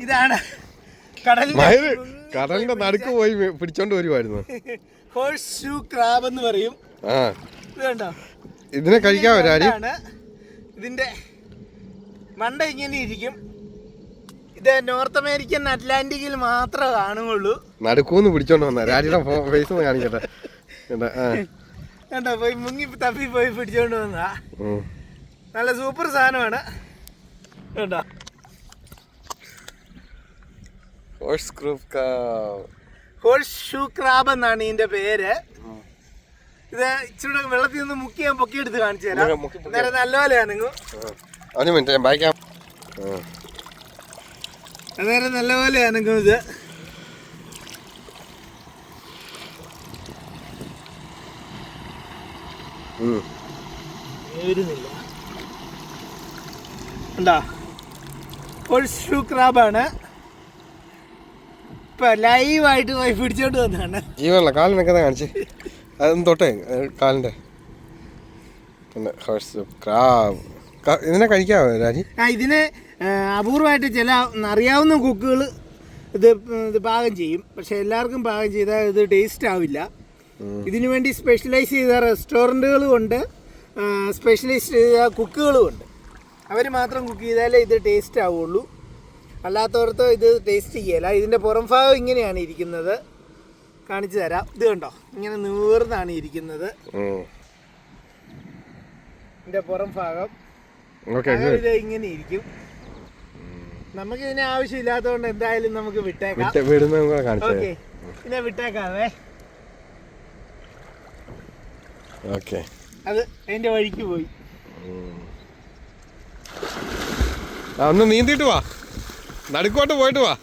ഇതാണ് മയിൽ കടലിന്റെ നടുക്ക് പോയി പിടിച്ചോണ്ട് വരുമായിരുന്നു ഹോഴ്സ് ഷൂ ക്രാബ് എന്ന് പറയും. ആ. ഇതിനെ കഴിക്കാൻ ഇതിന്റെ മണ്ട ഇങ്ങനെ ഇരിക്കും. ഇത് നോർത്ത് അമേരിക്കൻ അറ്റ്ലാന്റിക്കിൽ മാത്രമേ കാണുകയുള്ളൂ. നടുക്കൂന്ന് പിടിച്ചോണ്ട് വന്ന. രാജിയുടെ ഫേസ് ഒന്ന് കാണിക്കട്ടെ. കണ്ടോ? പോയി മുങ്ങി തപ്പി പോയി പിടിച്ചോണ്ട് വന്നതാ നല്ല സൂപ്പർ സാധനമാണ്. കേട്ടോ ഹോഴ്സ് ഗ്രൂപ്പ് കാവ്. ഹോഴ്സ് ഷൂ ക്രാബ് എന്നാണ് ഇതിന്റെ പേര്. ഇത് ഇച്ചിരി വെള്ളത്തിൽ നിന്ന് മുക്കി ഞാൻ പൊക്കി എടുത്ത് കാണിച്ചു തരാം. നേരെ നല്ലപോലെയാ നിങ്ങൾ. ഒരു മിനിറ്റ് ഞാൻ ബാക്കാം നേരെ നല്ല നല്ലപോലെ നിങ്ങൾ ഇത്. വരുന്നില്ല ഉണ്ടോ ഹോഴ്സ് ഷൂ ക്രാബാണ് ഇപ്പൊ ലൈവായിട്ട് പോയി പിടിച്ചോണ്ട് വന്നാണ് ഈ വെള്ളം കാലിനൊക്കെ കാണിച്ച്? അതൊന്ന് തൊട്ടേ കാലിന്റെ. പിന്നെ ഹോഴ്സ് ക്രാബ് ഇതിനെ കഴിക്കാവോ രാജി? ആ ഇതിന് അപൂർവമായിട്ട് ചില അറിയാവുന്ന കുക്കുകൾ ഇത് ഇത് പാകം ചെയ്യും. പക്ഷെ എല്ലാവർക്കും പാകം ചെയ്താൽ ഇത് ടേസ്റ്റ് ആവില്ല. ഇതിനു വേണ്ടി സ്പെഷ്യലൈസ് ചെയ്ത റെസ്റ്റോറന്റുകളും ഉണ്ട്. സ്പെഷ്യലൈസ് ചെയ്ത കുക്കുകളും ഉണ്ട്. അവർ മാത്രം കുക്ക് ചെയ്താലേ ഇത് ടേസ്റ്റ് ആവുള്ളൂ. അല്ലാത്തവർക്ക് ഇത് ടേസ്റ്റ് ചെയ്യല ഇതിന്റെ പുറം ഭാഗം ഇങ്ങനെയാണ് ഇരിക്കുന്നത്. കാണിച്ചു തരാം. ഇത് കണ്ടോ? ഇങ്ങനെ നീർന്നാണ് ഇരിക്കുന്നത്. ഇതിന്റെ പുറം ഭാഗം. ഇത് ഇങ്ങനെ ഇരിക്കും. നമുക്ക് ഇതിനെ ആവശ്യമില്ലാത്തതുകൊണ്ട് എന്തായാലും നമുക്ക് വിട്ടേക്കാം. ഓക്കെ പിന്നെ വിട്ടേക്കാവേ. ഓക്കെ അത് അതിന്റെ വഴിക്ക് പോയി. ഒന്ന് നീന്തിട്ട് വാ. നടുക്കോട്ട് പോയിട്ട് വാ.